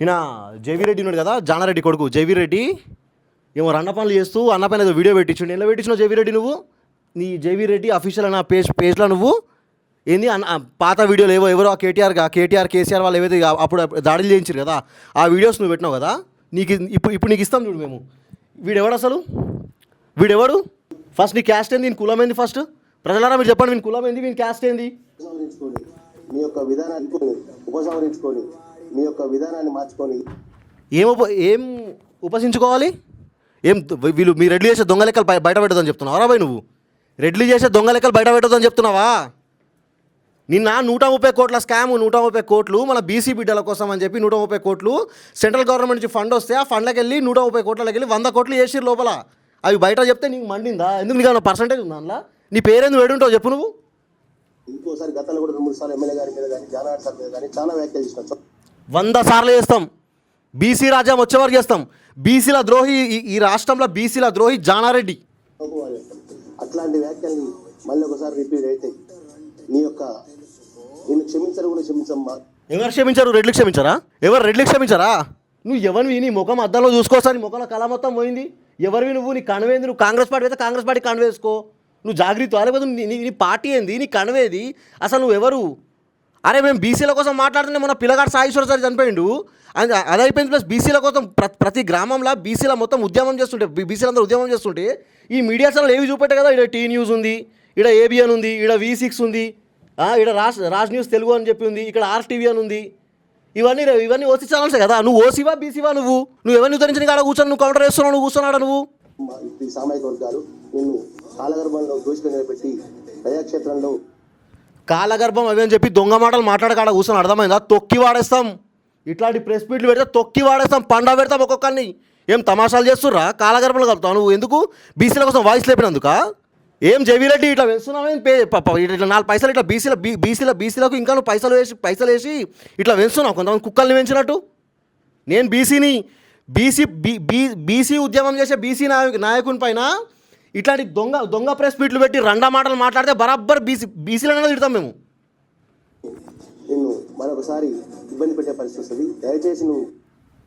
ఈయన జేవీ రెడ్డి ఉన్నాడు కదా జానారెడ్డి కొడుకు. జేవీ రెడ్డి ఏమో రన్న పనులు చేస్తూ అన్న పైన ఏదో వీడియో పెట్టించు ఎలా పెట్టించినావు జేవీ రెడ్డి నువ్వు? నీ జేవీ రెడ్డి అఫీషియల్ అన్న పేజ్ పేజ్లో నువ్వు? ఏంది అన్న ఆ పాత వీడియోలు ఏవో ఎవరో ఆ కేటీఆర్ కేటీఆర్ కేసీఆర్ వాళ్ళు ఏవైతే అప్పుడు దాడులు చేయించారు కదా ఆ వీడియోస్ నువ్వు పెట్టినావు కదా నీకు ఇప్పుడు ఇప్పుడు నీకు ఇస్తాం చూడు మేము. వీడెవడు అసలు? వీడెవడు? ఫస్ట్ నీ క్యాస్ట్ ఏంది? నీ కులం ఏంది ఫస్ట్ ప్రజలారా మీరు చెప్పండి వీని కులం ఏంది? వీని క్యాస్ట్ ఏంది? మీ యొక్క విధానాన్ని ఉపసంహరించుకోండి. మీ యొక్క విధానాన్ని మార్చుకొని ఏం ఉప ఏం ఉపసించుకోవాలి ఏం వీళ్ళు మీ రెడ్లు చేసే దొంగ లెక్కలు బయ- బయట పెట్టదని చెప్తున్నావా రాబాయ్ నువ్వు? రెడ్లు చేసే దొంగ లెక్కలు బయట పెట్టదని చెప్తున్నావా? నిన్న నూట ముప్పై కోట్ల స్కామ్ నూట ముప్పై కోట్లు మన బీసీ బిడ్డల కోసం అని చెప్పి నూట ముప్పై కోట్లు సెంట్రల్ గవర్నమెంట్ నుంచి ఫండ్ వస్తే ఆ ఫండ్లకి వెళ్ళి నూట ముప్పై కోట్లకి వెళ్ళి వంద కోట్లు చేసిరు లోపల. అవి బయట చెప్తే నీకు మండిందా? ఎందుకు నీకు పర్సంటేజ్ ఉందా అందులో? నీ పేరేందుకు వేడుంటావు చెప్పు నువ్వు? ఇంకోసారి గతంలో కూడా రెండు మూడు సార్లు ఎమ్మెల్యే గారి మీద కానీ జానాడ్ సార్ మీద కానీ చాలా వ్యాఖ్యలు చేసిన. వంద సార్లు చేస్తాం. బీసీ రాజ్యం వచ్చేవారు చేస్తాం. బీసీల ద్రోహి ఈ- రాష్ట్రంలో బీసీల ద్రోహి జానారెడ్డి. అట్లాంటి వ్యాఖ్యల్ని మళ్ళీ ఒకసారి రిపీట్ అయితే నీ యొక్క నేను క్షమించరు కూడా క్షమించమ్మా ఎవరు క్షమించారు? రెడ్లు క్షమించారా? ఎవరు రెడ్లు క్షమించారా? నువ్వు ఎవరివి? నీ ముఖం అద్దంలో చూసుకోసా నీ ముఖంలో కళ మొత్తం పోయింది. ఎవరివి నువ్వు? నీ కనవేంది నువ్వు కాంగ్రెస్ పార్టీ అయితే కాంగ్రెస్ పార్టీ కనవేసుకో నువ్వు జాగ్రత్త. లేకపోతే నీ నీ- నీ పార్టీ ఏంది? నీ కనవేది? అసలు నువ్వు ఎవరు? అరే మేము బీసీల కోసం మాట్లాడుతుంటే మన పిల్లగాడు సాయేశ్వర సార్ చనిపోయిండు. అది అదైపోయింది ప్లస్ బీసీల కోసం ప్ర- ప్రతి గ్రామంలో బీసీల మొత్తం ఉద్యమం చేస్తుంటే బీసీలందరూ ఉద్యమం చేస్తుంటే ఈ మీడియా ఛానల్ ఏవి చూపెట్టే కదా? ఇక్కడ టీ న్యూస్ ఉంది ఇక్కడ ఏబిఎన్ ఉంది ఇక్కడ వి సిక్స్ ఉంది ఇక్కడ రాజ్ రాజ్ న్యూస్ తెలుగు అని చెప్పి ఉంది ఇక్కడ ఆర్టీవీ అని ఉంది. ఇవన్నీ ఇవన్నీ ఓసీ ఛానల్స్ కదా? నువ్వు ఓసీవా బీసీవా నువ్వు? నువ్వు ఎవరిని ఉద్ధరించిన కాడ కూర్చొని నువ్వు కౌంటర్ వేస్తున్నావు నువ్వు కూర్చున్నాడా నువ్వు? సామాజిక వర్గాలు నిన్ను కాలగర్భంలో దోషిగా నిలబెట్టి ప్రజాక్షేత్రంలో కాలగర్భం అవి అని చెప్పి దొంగ మాటలు మాట్లాడకాడ కూర్చొని అర్థమైందా? తొక్కి వాడేస్తాం. ఇట్లాంటి ప్రెస్ మీట్లు పెడితే తొక్కి వాడేస్తాం పండ పెడతాం ఒక్కొక్కరిని. ఏం తమాషాలు చేస్తుర్రా? కాలగర్భంలో కలుపుతావు. నువ్వు ఎందుకు? బీసీల కోసం వాయిస్ లేపినందుక? ఏం జవిరెడ్డి ఇట్లా వెళ్తున్నావు? పే ఇట్లా నాలుగు పైసలు ఇట్లా బీసీల బీ బీసీల బీసీలకు ఇంకా నువ్వు పైసలు వేసి పైసలు వేసి ఇట్లా పెంచుతున్నావు కొంతమంది కుక్కల్ని పెంచినట్టు. నేను బీసీని బీసీ బీ బీ బీసీ ఉద్యమం చేసే బీసీ నాయకు నాయకుని పైన ఇట్లాంటి దొంగ దొంగ ప్రెస్ మీట్లు పెట్టి రెండా మాటలు మాట్లాడితే బరాబర్ బీసీ బీసీలనే తిడతాం మేము. నిన్ను మరొకసారి ఇబ్బంది పెట్టే పరిస్థితి వస్తుంది. దయచేసి నువ్వు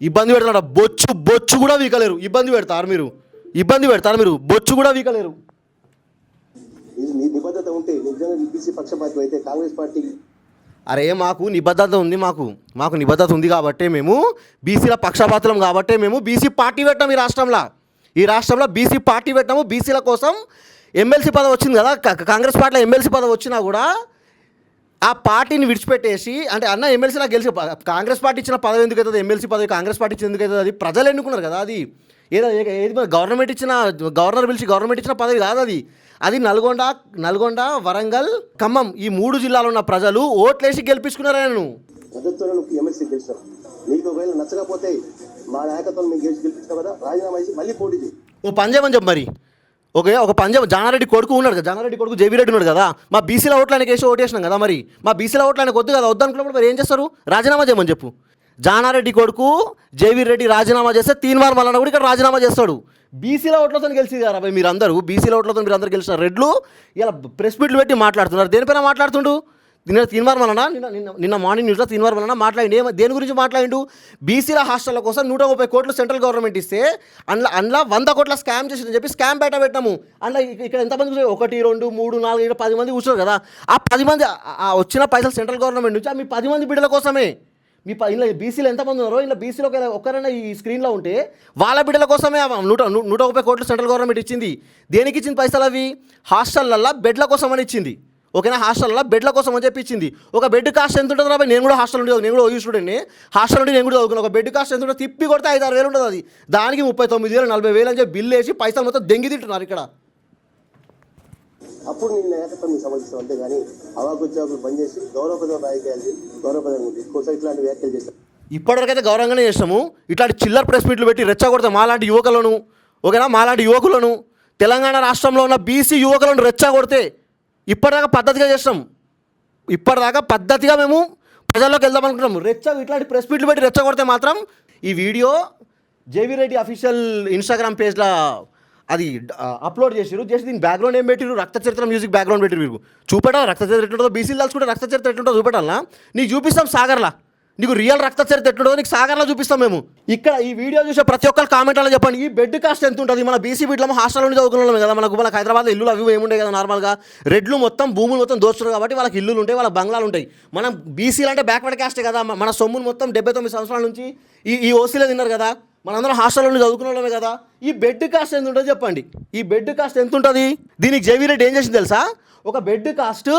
ఇబ్బంది పెడతాడు? బొచ్చు బొచ్చు కూడా వీకలేరు. ఇబ్బంది పెడతారు మీరు. ఇబ్బంది పెడతారు మీరు. బొచ్చు కూడా వీకలేరు. ఇది నీ నిబద్ధత ఉంటే నిజంగా బీసీ పక్షపాతి అయితే కాంగ్రెస్ పార్టీ అరే మాకు నిబద్ధత ఉంది మాకు. మాకు నిబద్ధత ఉంది కాబట్టే మేము బీసీల పక్షపాతులం కాబట్టే మేము బీసీ పార్టీ పెట్టాం ఈ రాష్ట్రంలో. ఈ రాష్ట్రంలో బీసీ పార్టీ పెట్టాము బీసీల కోసం ఎమ్మెల్సీ పదవి వచ్చింది కదా కాంగ్రెస్ పార్టీలో ఎమ్మెల్సీ పదవి వచ్చినా కూడా ఆ పార్టీని విడిచిపెట్టేసి అంటే అన్న ఎమ్మెల్సీ నాకు గెలిచి కాంగ్రెస్ పార్టీ ఇచ్చిన పదవి ఎందుకు అవుతుంది? ఎమ్మెల్సీ పదవి కాంగ్రెస్ పార్టీ ఇచ్చిన ఎందుకు అవుతుంది? అది ప్రజలు ఎన్నుకున్నారు కదా అది. ఏదో ఏది గవర్నమెంట్ ఇచ్చిన గవర్నర్ పిలిచి గవర్నమెంట్ ఇచ్చిన పదవి కాదు అది. అది నల్గొండ నల్గొండ వరంగల్ ఖమ్మం ఈ మూడు జిల్లాలో ఉన్న ప్రజలు ఓట్లేసి గెలిపించుకున్నారు నేను ఎమ్మెల్సీ గెలిచారు. నీకు ఒకవేళ నచ్చకపోతే మా నాయకత్వం మేము గెలిచి గెలిపించిన కదా రాజీనామా చేసి మళ్ళీ పోటీ చేయి. ఓ పంజాబ్ చెప్పు మరి. ఓకే ఒక పంజాబ్ జానారెడ్డి కొడుకు ఉన్నాడు కదా జానారెడ్డి కొడుకు జేవిరెడ్డి ఉన్నాడు కదా మా బీసీల ఓట్లు ఆయనకి వేసి ఓటేసినాం కదా మరి. మా బీసీల ఓట్లు ఆయనకు వద్దు కదా వద్దనుకున్నప్పుడు మరి ఏం చేస్తారు? రాజీనామా చేయమని చెప్పు. జానారెడ్డి కొడుకు జేవీర్ రెడ్డి రాజీనామా చేస్తే తీన్మార్ మల్లన్న కూడా ఇక్కడ రాజీనామా చేస్తాడు. బీసీల ఓట్లతో గెలిచి కదా మీరు అందరూ బీసీల ఓట్లతో మీరు అందరు గెలిచిన రెడ్లు ఇలా ప్రెస్ మీట్లు పెట్టి మాట్లాడుతున్నారు. దేనిపైన మాట్లాడుతుండు? నిన్న తీన్మార్ అన్న నిన్న నిన్న నిన్న మార్నింగ్ న్యూస్లో తీన్మార్ అన్న మాట్లాడి ఏమ దేని గురించి మాట్లాడిండు? బీసీల హాస్టల్ల కోసం నూట ముప్పై కోట్లు సెంట్రల్ గవర్నమెంట్ ఇస్తే అందులో అందులో వంద కోట్ల స్కామ్ చేసిందని చెప్పి స్కామ్ బయట పెట్టాము అందులో ఇక్కడ ఎంతమంది కూర్చోరు? ఒకటి రెండు మూడు నాలుగు ఏడు పది మంది కూర్చోరు కదా. ఆ పది మంది ఆ- వచ్చిన పైసలు సెంట్రల్ గవర్నమెంట్ నుంచి ఆ మీ పది మంది బిడ్డల కోసమే. మీ ప ఇలా బీసీలు ఎంతమంది ఉన్నారో ఇలా బీసీలో ఒక్కరైనా ఈ స్క్రీన్లో ఉంటే వాళ్ళ బిడ్డల కోసమే నూట నూట ముప్పై కోట్లు సెంట్రల్ గవర్నమెంట్ ఇచ్చింది. దేనికి ఇచ్చింది పైసలు అవి? హాస్టల్లల్లో బెడ్ల కోసం అని ఇచ్చింది. ఓకేనా హాస్టల్లో బెడ్ల కోసం అని చెప్పి ఇచ్చింది ఒక బెడ్ కాస్ట్ ఎంత ఉంటుంది రాబాయ్ నేను కూడా హాస్టల్ ఉండి నేను కూడా ఓయూ స్టూడెంట్ని. హాస్టల్ నుండి నేను కూడా చదువుకున్నాను ఒక బెడ్ కాస్ట్ ఎంత ఉంటుంది తిప్పి కొడితే ఐదు ఆరు వేలు ఉంటుంది అది. దానికి ముప్పై తొమ్మిది వేలు నలభై వేలు అని చెప్పి బిల్లు వేసి పైసలు మొత్తం దెంగి తింటున్నారు ఇక్కడ. అప్పుడు నీ నాయకత్వం నీకు సమర్థిస్తాం అంతేగాని అవాకుద్యోగులు బంద్ చేసి గౌరవపదం రాజకీయాలు చేయి, గౌరవపదం ఉంది ఇంకోసారి ఇట్లాంటి వ్యాఖ్యలు చేస్తాం ఇప్పటివరకైతే గౌరవంగానే చేస్తాము. ఇట్లాంటి చిల్లర ప్రెస్ మీట్లు పెట్టి రెచ్చగొడితే మాలాంటి యువకులను ఓకేనా? మాలాంటి యువకులను తెలంగాణ రాష్ట్రంలో ఉన్న బీసీ యువకులను రెచ్చగొడితే ఇప్పటిదాకా పద్ధతిగా చేస్తాం ఇప్పటిదాకా పద్ధతిగా మేము ప్రజల్లోకి వెళ్దాం అనుకుంటున్నాం. రెచ్చ ఇట్లాంటి ప్రెస్ మీట్లు పెట్టి రెచ్చగొడితే మాత్రం ఈ video J V Reddy official Instagram పేజ్లో అది అప్లోడ్ చేసిరు చేసి దీని బ్యాక్గ్రౌండ్ ఏం పెట్టిరు రక్త చరిత్ర మ్యూజిక్ బ్యాక్గ్రౌండ్ పెట్టిరు మీరు చూపెట్టాలి? రక్త చరిత్ర ఎట్లుంటుందో? బీసీలు దాల్చుకుంటే రక్త చరిత్ర ఎట్లుంటుందో చూపెట్టాలా? నీకు చూపిస్తాం సాగర్లా. నీకు రియల్ రక్త చరిత్ర నీకు సాగర్లో చూపిస్తాం మేము. ఇక్కడ ఈ వీడియో చూసే ప్రతి ఒక్కరు కామెంట్లో చెప్పండి. ఈ బెడ్ కాస్ట్ ఎంత ఉంటుంది? మన బీసీ బిడ్లో హాస్టల్ నుండి చదువుకున్న కదా. మనకు మనకు హైదరాబాద్లో ఇల్లులు అవి ఏముండే కదా నార్మల్గా రెడ్లు మొత్తం భూములు మొత్తం దోస్తున్నారు కాబట్టి వాళ్ళకి ఇల్లులు ఉంటాయి వాళ్ళ బంగ్లాలు ఉంటాయి. మనం బీసీలు అంటే బ్యాక్వర్డ్ కాస్టే కదా. మన సొమ్ములు మొత్తం డెబ్బై తొమ్మిది సంవత్సరాల నుంచి ఈ ఈ ఓసీలో తిన్నారు కదా. మనందరం హాస్టల్లో నుండి చదువుకున్న వాళ్ళమే కదా. ఈ బెడ్ కాస్ట్ ఎంత ఉంటుందో చెప్పండి. ఈ బెడ్ కాస్ట్ ఎంత ఉంటుంది? దీనికి జేవీ రెడ్డి ఏం చేసింది తెలుసా? ఒక బెడ్ కాస్ట్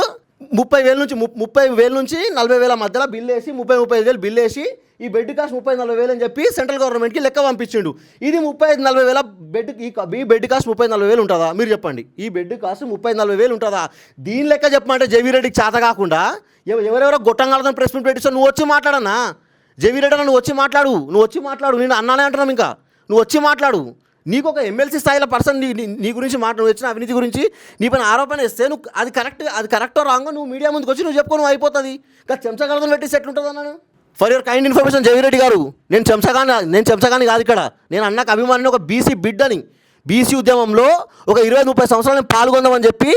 ముప్పై వేల నుంచి ముప్పై వేల నుంచి నలభై వేల మధ్యలో బిల్ వేసి ముప్పై ముప్పై ఐదు వేలు బిల్ వేసి ఈ బెడ్ కాస్ట్ ముప్పై నలభై వేలు అని చెప్పి సెంట్రల్ గవర్నమెంట్కి లెక్క పంపించిండు. ఇది ముప్పై ఐదు నలభై వేల బెడ్ ఈ బెడ్ కాస్ట్ ముప్పై నలభై వేలు ఉంటుందా? మీరు చెప్పండి. ఈ బెడ్ కాస్ట్ ముప్పై నలభై వేలు ఉంటుందా? దీని లెక్క చెప్పమంటే జేవీ రెడ్డికి చేత కాకుండా ఎవరెవరో గొట్టంగాలతో ప్రెస్ మీట్ పెట్టిస్తా నువ్వు వచ్చి మాట్లాడన్నా. జేవీ రెడ్డి అన్న నువ్వు వచ్చి మాట్లాడు. నువ్వు వచ్చి మాట్లాడు. నేను అన్నానే అంటున్నాం ఇంకా. నువ్వు వచ్చి మాట్లాడు. నీకు ఒక ఎమ్మెల్సీ స్థాయిలో పర్సన్ నీ నీ- గురించి మాట్లాడు వచ్చిన అవినీతి గురించి నీ పైన ఆరోపణ వేస్తే నువ్వు అది కరెక్ట్ అది కరెక్టో రాంగో నువ్వు మీడియా ముందుకు వచ్చి నువ్వు చెప్పుకో నువ్వు అయిపోతుంది. ఇంకా చెంచగలతో పెట్టి ఎట్లుంటుంది అన్నాను for your kind information Javireddy గారు నేను చెంచగాని నేను చెంచగాని కాదు ఇక్కడ. నేను అన్నకు అభిమాని ఒక బీసీ బిడ్డని. బీసీ ఉద్యమంలో ఒక ఇరవై ముప్పై సంవత్సరాలు నేను పాల్గొందామని చెప్పి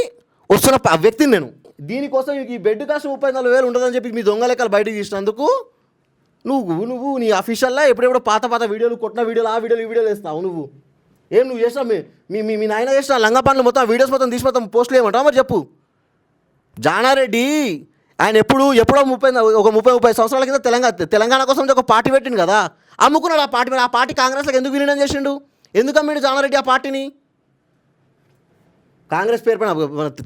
వస్తున్న వ్యక్తిని నేను. దీనికోసం ఈ బెడ్ కాస్ట్ ముప్పై నాలుగు వేలు ఉంటుందని చెప్పి మీ దొంగ లెక్కలు బయటకు తీసినందుకు నువ్వు నువ్వు నీ అఫీషియల్లా ఎప్పుడెప్పుడు పాత పాత వీడియోలు కొట్టిన వీడియోలు ఆ వీడియోలు ఈ వీడియోలు వేస్తావు నువ్వు. ఏం నువ్వు చేసినావు మీ మీ మీ- నాయన చేసిన లంగా పనులు మొత్తం వీడియోస్ మొత్తం తీసి మొత్తం పోస్టులు ఏమంటావు మరి చెప్పు. జానారెడ్డి ఆయన ఎప్పుడు ఎప్పుడో ముప్పై ఒక ముప్పై ముప్పై సంవత్సరాల కింద తెలంగాణ తెలంగాణ కోసం ఒక పార్టీ పెట్టిండు కదా. అమ్ముకున్నాడు ఆ పార్టీ ఆ పార్టీ కాంగ్రెస్లోకి ఎందుకు విలీనం చేసిండు? ఎందుకు అమ్మిండు జానారెడ్డి ఆ పార్టీని? కాంగ్రెస్ పేరు పైన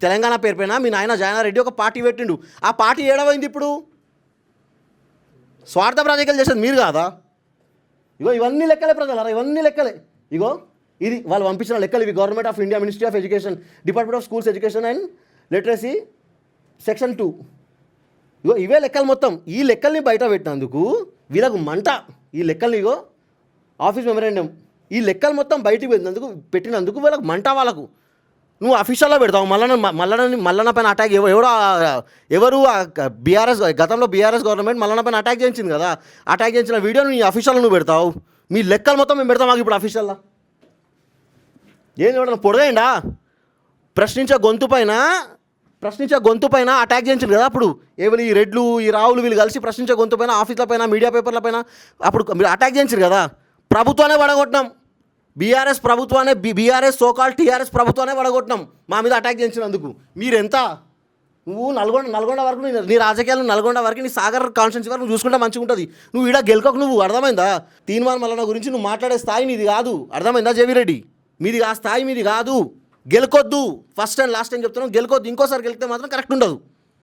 తెలంగాణ పేరు పైన మీ నాయన జానారెడ్డి ఒక పార్టీ పెట్టిండు. ఆ పార్టీ ఏడవైంది ఇప్పుడు? స్వార్థ రాజకీయాలు చేసేది మీరు కాదా? ఇగో ఇవన్నీ లెక్కలే ప్రజలారా ఇవన్నీ లెక్కలే. ఇగో ఇది వాళ్ళు పంపించిన లెక్కలు ఇవి. Government of India ministry of education department of schools education and literacy section two ఇగో ఇవే లెక్కలు మొత్తం. ఈ లెక్కల్ని బయట పెట్టినందుకు వీళ్ళకు మంట. ఈ లెక్కల్ని ఇగో ఆఫీస్ మెమరాండం. ఈ లెక్కలు మొత్తం బయటికి పెట్టినందుకు పెట్టినందుకు వీళ్ళకి మంట వాళ్ళకు. నువ్వు అఫీషియల్లో పెడతావు. మల్లన్న మల్లన మల్లన్న పైన అటాక్ ఎవ- ఎవడో ఎవరు బీఆర్ఎస్ గతంలో బీఆర్ఎస్ గవర్నమెంట్ మల్లన్న పైన అటాక్ చేయించింది కదా. అటాక్ చేయించిన వీడియో నీ అఫీషియల్లో నువ్వు పెడతావు. మీ లెక్కలు మొత్తం మేము పెడతాం మాకు ఇప్పుడు అఫీషియల్లా ఏం చూడండి పొడదేయండా ప్రశ్నించే గొంతు పైన ప్రశ్నించే గొంతు పైన అటాక్ చేయించారు కదా అప్పుడు. ఎవరు ఈ రెడ్లు ఈ రావులు వీళ్ళు కలిసి ప్రశ్నించే గొంతు పైన ఆఫీసుల పైన మీడియా పేపర్ల పైన అప్పుడు మీరు అటాక్ చేయించారు కదా. ప్రభుత్వానే పడగొట్టినాం బీఆర్ఎస్ ప్రభుత్వానే బీఆర్ఎస్ సోకాల్ టీఆర్ఎస్ ప్రభుత్వానే పడగొట్టినాం మా మీద అటాక్ చేయించినందుకు మీరెంత? నువ్వు నల్గొండ నల్గొండ వరకు నీ- రాజకీయాలు నల్గొండ వరకు నీ సాగర్ కాన్స్టిట్యూన్సీ వరకు చూసుకుంటే మంచిగా ఉంటుంది. నువ్వు ఈడ గెలుకోకు నువ్వు అర్థమైందా? తీన్మాన్ మల్లన్న గురించి నువ్వు మాట్లాడే స్థాయి నీది కాదు. అర్థమైందా జేవిరెడ్డి? మీది ఆ స్థాయి మీది కాదు. గెలకొద్దు. ఫస్ట్ అండ్ లాస్ట్ టైం చెప్తున్నాం. గెలకొద్దు. ఇంకోసారి గెలిస్తే మాత్రం కరెక్ట్ ఉండదు.